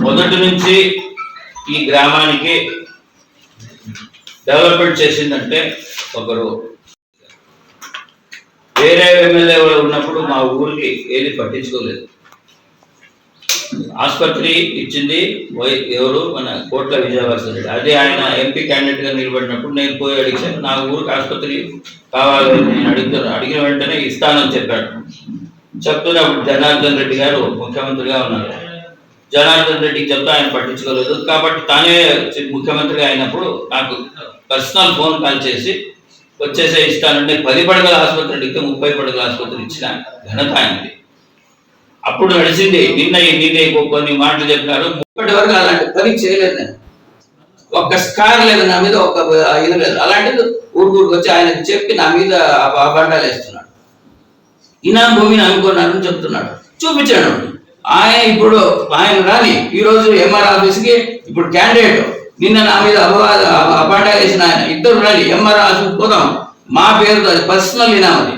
మొదటి నుంచి ఈ గ్రామానికి డెవలప్మెంట్ చేసిందంటే ఒకరు. వేరే ఎమ్మెల్యే ఉన్నప్పుడు మా ఊరికి ఏది పట్టించుకోలేదు. ఆసుపత్రి ఇచ్చింది వై- ఎవరు? మన కోట్ల విజయవర్ధన్ రెడ్డి. అదే ఆయన ఎంపీ క్యాండిడేట్గా నిలబడినప్పుడు నేను పోయి అడిగాను నా ఊరికి ఆసుపత్రి కావాలని నేను అడుగుతాను అడిగిన వెంటనే ఇస్తానని చెప్పాడు చెప్తున్నప్పుడు జనార్దన్ రెడ్డి గారు ముఖ్యమంత్రిగా ఉన్నారు. జనార్దన్ రెడ్డికి చెప్తే ఆయన పట్టించుకోలేదు. కాబట్టి తానే ముఖ్యమంత్రిగా అయినప్పుడు నాకు పర్సనల్ ఫోన్ కాల్ చేసి వచ్చేసే ఇస్తానంటే పది పడగల ఆసుపత్రి అడిగితే ముప్పై పడగల ఆసుపత్రి ఇచ్చిన ఘనత ఆయనది. అప్పుడు నడిచింది నిన్న నిన్న కొన్ని మాటలు చెప్పినారు. ఇప్పటి వరకు అలాంటి పని చేయలేదు నేను. ఒక్క స్కార్ లేదు నా మీద ఒక ఇది లేదు. అలాంటిది ఊరు ఊరికి వచ్చి ఆయనకు చెప్పి నా మీద ఆ బండాలు వేస్తున్నాడు. ఇనా భూమిని అనుకున్నానని చెప్తున్నాడు. చూపించాడు ఆయన ఇప్పుడు ఆయన రాని ఈ ఎంఆర్ ఆఫీస్కి ఇప్పుడు క్యాండిడేట్ నిన్న నా మీద అపవాద అపాండా వేసిన ఆయన. ఇద్దరు రాని ఎంఆర్ ఆఫీస్ పోదాం. మా పేరుతో అది పర్సనల్ ఇనామది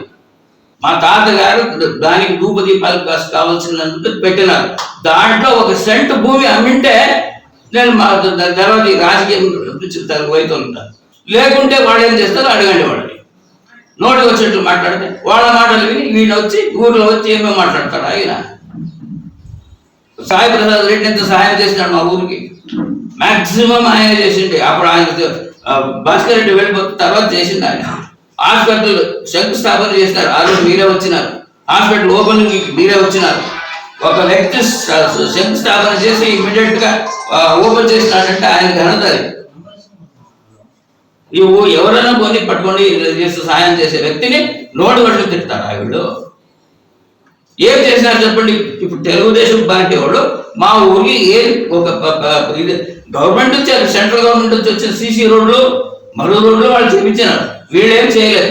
మా తాతగారు దానికి ధూపదీపాలు కాస్త కావాల్సినందుకు పెట్టినారు. దాంట్లో ఒక సెంట్ భూమి అమ్మింటే నేను మా తర్వాత రాజకీయం వైద్యులు ఉంటాను లేకుంటే వాళ్ళు ఏం చేస్తారో? అడగండి వాళ్ళని. నోటి వచ్చినట్లు మాట్లాడితే వాళ్ళ మాటలు విని వీళ్ళు వచ్చి ఊర్లో వచ్చి ఏమేమి మాట్లాడతారు? ఆయన సాయి ప్రసాద్ రెడ్డి ఎంత సహాయం చేసినాడు మా ఊరికి? మాక్సిమం ఆయన చేసిండే. అప్పుడు ఆయన భాస్కర్ రెడ్డి వెళ్ళిపోతే తర్వాత చేసిండు ఆయన. హాస్పిటల్ శంకుస్థాపన చేసినారు. ఆ రోజు మీరే వచ్చినారు. హాస్పిటల్ ఓపెనింగ్ మీరే వచ్చినారు. ఒక వ్యక్తి శంకుస్థాపన చేసి ఇమీడియట్గా ఓపెన్ చేసినాడంటే ఆయన ఘనత అది. ఎవరైనా పోనీ పట్టుకొని చేస్తే సహాయం చేసే వ్యక్తిని నోటి వడ్లు తిడతారు ఆవిడ ఏం చేసినారు చెప్పండి? ఇప్పుడు తెలుగుదేశం పార్టీ వాళ్ళు మా ఊరికి ఏ ఒక ఇది గవర్నమెంట్ నుంచి సెంట్రల్ గవర్నమెంట్ నుంచి వచ్చిన సీసీ రోడ్లు మరో రోడ్లు వాళ్ళు చూపించినారు. వీళ్ళేం చేయలేదు.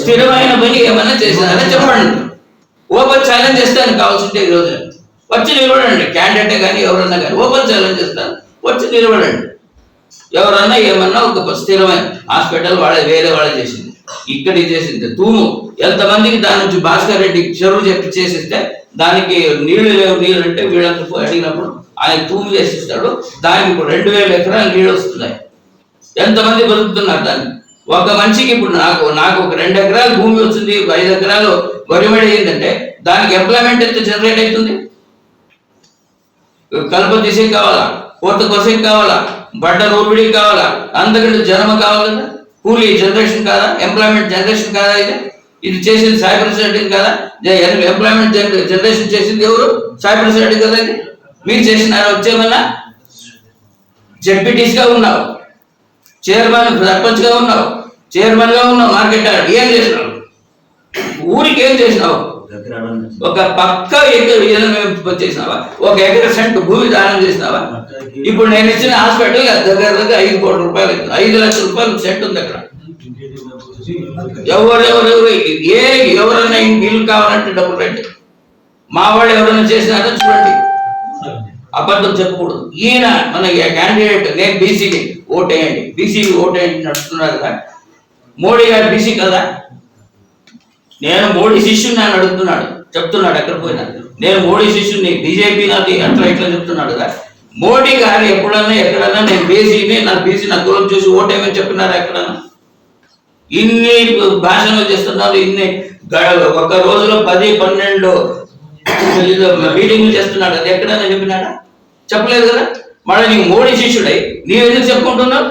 స్థిరమైన పని ఏమైనా చేసినారా చెప్పండి. ఓపెన్ ఛాలెంజ్ చేస్తాను కావాల్సింటే ఈ రోజు. వచ్చి నిలబడండి. క్యాండిడేట్ కానీ ఎవరన్నా కానీ ఓపెన్ ఛాలెంజ్ చేస్తాను వచ్చి నిలబడండి. ఎవరన్నా ఏమన్నా ఒక స్థిరమైన హాస్పిటల్ వాళ్ళ వేరే వాళ్ళ చేసింది. ఇక్కడ ఇది చేసింది? తూము. ఎంతమందికి దాని నుంచి భాస్కర్ రెడ్డి చెరువు చెప్పి చేసిస్తే దానికి నీళ్ళు లేవు నీళ్ళు అంటే వీళ్ళంతా అడిగినప్పుడు ఆయన తూము చేసిస్తాడు. దానికి రెండు వేల ఎకరాలు నీళ్ళు వస్తున్నాయి. ఎంతమంది బతుకుతున్నారు దాన్ని? ఒక మనిషికి ఇప్పుడు నాకు నాకు ఒక రెండు ఎకరాలు భూమి వచ్చింది ఒక ఐదు ఎకరాలు వరిమడి అయిందంటే దానికి ఎంప్లాయ్మెంట్ ఎంత జనరేట్ అవుతుంది? కలప తీసే కావాలా? కోత కోసం కావాలా? బట్ట రూపిడి కావాలా? అందుకంటే జన్మ కావాలన్నా కూలీ జనరేషన్ కాదా? ఎంప్లాయ్మెంట్ జనరేషన్ కాదా ఇది? ఇది చేసింది సైబర్ సెక్యూరిటీ కాదా? ఎంప్లాయ్మెంట్ జనరేషన్ చేసింది ఎవరు? సైబర్ సెక్యూరిటీ కదా ఇది? మీరు చేసినారు? వచ్చేమన్నా? జడ్పీటీసీగా ఉన్నావు. చైర్మన్ సర్పంచ్గా ఉన్నావు. చైర్మన్గా ఉన్నావు. మార్కెట్ ఏం చేసినావు? ఊరికి ఏం చేసినావు? ఒక పక్క చేసినావా ఒక ఎకర సెంట్ భూమి దానం చేసినావా? ఇప్పుడు నేను ఇచ్చిన హాస్పిటల్ దగ్గర దగ్గర ఐదు కోట్ల రూపాయలు. ఐదు లక్షల రూపాయలు సెంట్ ఉంది అక్కడ. ఎవరెవరెవరు ఏ ఎవరైనా ఇల్లు కావాలంటే డబ్బులు రండి. మా వాళ్ళు ఎవరైనా చేసినారో చూడండి. అబద్ధం చెప్పకూడదు. ఈయన మన క్యాండిడేట్ నేను బీసీకి ఓటేయండి. బీసీకి ఓటేయండి నడుస్తున్నారు కదా. మోడీ గారు బీసీ కదా? నేను మోడీ శిష్యుని అని అడుగుతున్నాడు. చెప్తున్నాడు ఎక్కడ పోయినా. నేను మోడీ శిష్యుని బీజేపీ నాది అట్లా ఇట్లా చెప్తున్నాడు కదా. మోడీ గారు ఎప్పుడన్నా ఎక్కడన్నా నేను బీసీని నా బీసీ నా కులం చూసి ఓటేమని చెప్తున్నారు ఎక్కడన్నా? ఇన్ని భాషలు చేస్తున్నారు ఇన్ని ఒక రోజులో పది పన్నెండు మీటింగ్లు చేస్తున్నాడు. అది ఎక్కడైనా చెప్పినాడా? చెప్పలేదు కదా. మళ్ళీ నీకు మోడీ శిష్యుడై నీవు ఎందుకు చెప్పుకుంటున్నావు?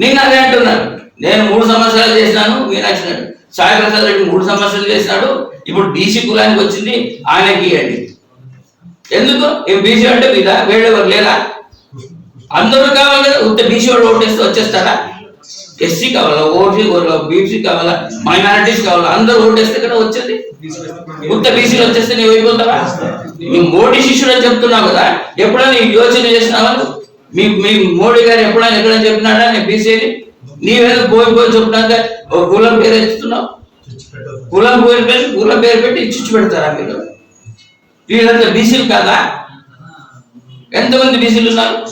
నేను అదే అంటున్నాను నేను మూడు సంవత్సరాలు చేసినాను మీనాక్షి నాయుడు సాయి ప్రసాద్ రెడ్డి మూడు సంవత్సరాలు చేసినాడు. ఇప్పుడు బీసీ కులానికి వచ్చింది ఆయనకి ఇవ్వండి. ఎందుకు? ఏం బీసీ అంటే మీద? వేడెవరు లేరా? అందరూ కావాలి కదా. ఉత్త బీసీ వాళ్ళు ఓటేస్తే వచ్చేస్తారా ఎస్సీ కావాలా? ఓసీ బీసీ కావాలా? మైనారిటీస్ కావాలా? అందరూ ఓటేస్తే కదా వచ్చేది. ఉత్త బీసీలు వచ్చేస్తే నీవు అయిపోతావా నువ్వు మోడీ శిష్యుడు అని చెప్తున్నావు కదా. ఎప్పుడైనా యోచన చేసినావా మీ మీ మోడీ గారు ఎప్పుడైనా ఎక్కడైనా చెప్పినాడా? నేను బీసీని నీవేదో పోయి పోయి చెప్పినాక ఒక కులం పేరు ఎత్తుతున్నావు? కులం పేరు పెట్టి కులం పేరు పెట్టి చిచ్చు పెడతారా మీరు? వీళ్ళంతా బీసీలు కాదా? ఎంతమంది బీసీలు ఉన్నారు?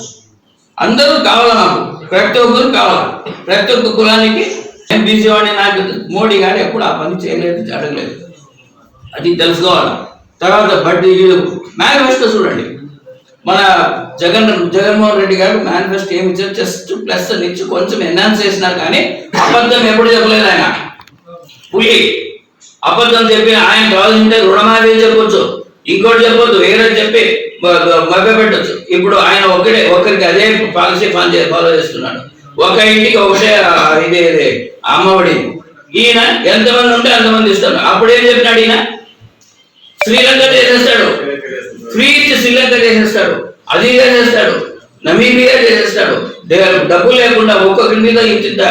అందరూ కావాలా నాకు ప్రతి ఒక్కరు కావాలా? ప్రతి ఒక్క కులానికి నేను బీసీ వాడిని నాకు మోడీ గారు ఎప్పుడు ఆ పని చేయలేదు అడగలేదు అది తెలుసుకోవాలి. తర్వాత బట్ మేనిఫెస్టో చూడండి. మన జగన్ జగన్మోహన్ రెడ్డి గారు మేనిఫెస్టో ఏమి ఇచ్చారు? జస్ట్ ప్లస్ అని ఇచ్చి కొంచెం ఎన్హాన్స్ చేసినారు కానీ అబద్ధం ఎప్పుడు చెప్పలేదు ఆయన. పులి అబద్ధం చెప్పి ఆయన కావాల్సింటే రుణమాఫీ చెప్పొచ్చు. ఇంకోటి చెప్పొద్దు వేరే చెప్పి మభ్య పెట్టచ్చు ఇప్పుడు ఆయన ఒకటే ఒకరికి అదే పాలసీ ఫాలో ఫాలో చేస్తున్నాడు. ఒక ఇంటికి ఒకటే ఇదే ఇది అమ్మఒడి. ఈయన ఎంతమంది ఉంటే అంతమంది ఇస్తాడు. అప్పుడు ఏం చెప్పినాడు ఈయన? శ్రీలంక చేసేస్తాడు. ఫ్రీ ఇచ్చి శ్రీలంక చేసేస్తాడు అది చేసేస్తాడు నమీబియా చేసేస్తాడు. డబ్బు లేకుండా ఒక్కొక్కరి మీద ఇంత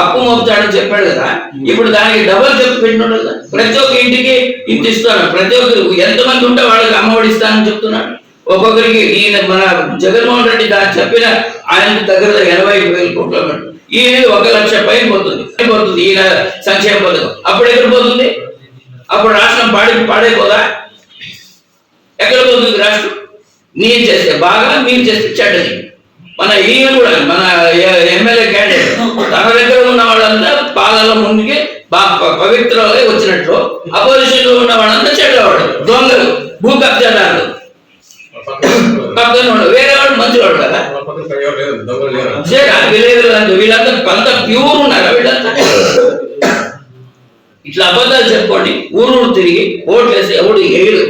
అప్పు మోపుతాడని చెప్పాడు కదా. ఇప్పుడు దానికి డబుల్ చెప్పి పెట్టినాడు కదా. ప్రతి ఒక్క ఇంటికి ఇంత ఇస్తాను ప్రతి ఒక్కరు ఎంతమంది ఉంటే వాళ్ళకి అమ్మఒడి ఇస్తానని చెప్తున్నాడు. ఒక్కొక్కరికి ఈయన మన జగన్మోహన్ రెడ్డి దాన్ని చెప్పిన ఆయన దగ్గర ఎనభై వేల కోట్ల ఈయన ఒక లక్ష పైన పోతుంది. పోతుంది ఈయన సంక్షేమ పథకం. అప్పుడు ఎక్కడ పోతుంది? అప్పుడు రాష్ట్రం పాడి పాడైపోదా? ఎక్కడ పోతుంది రాష్ట్రం? నేను చేస్తే బాగా మీరు చేస్తే చెడ్డది. మన ఈయన కూడా మన ఎమ్మెల్యే క్యాండిడేట్ తన దగ్గర ఉన్న వాళ్ళంతా పాదాల ముందుకి బాగా పవిత్ర వచ్చినట్లు అపోజిషన్లో ఉన్న వాళ్ళంతా చెడ్డవాడు దొంగలు భూ కబ్జాదారులు. పక్కన వాడు వేరే వాడు మంచివాడు కదా. వీళ్ళంతా వీళ్ళంతా అంత ప్యూర్ ఉన్నారా వీళ్ళంతా? ఇట్లా అబద్ధాలు చెప్పుకోండి ఊరు ఊరు తిరిగి ఓట్లు వేసి ఎవడు ఏడు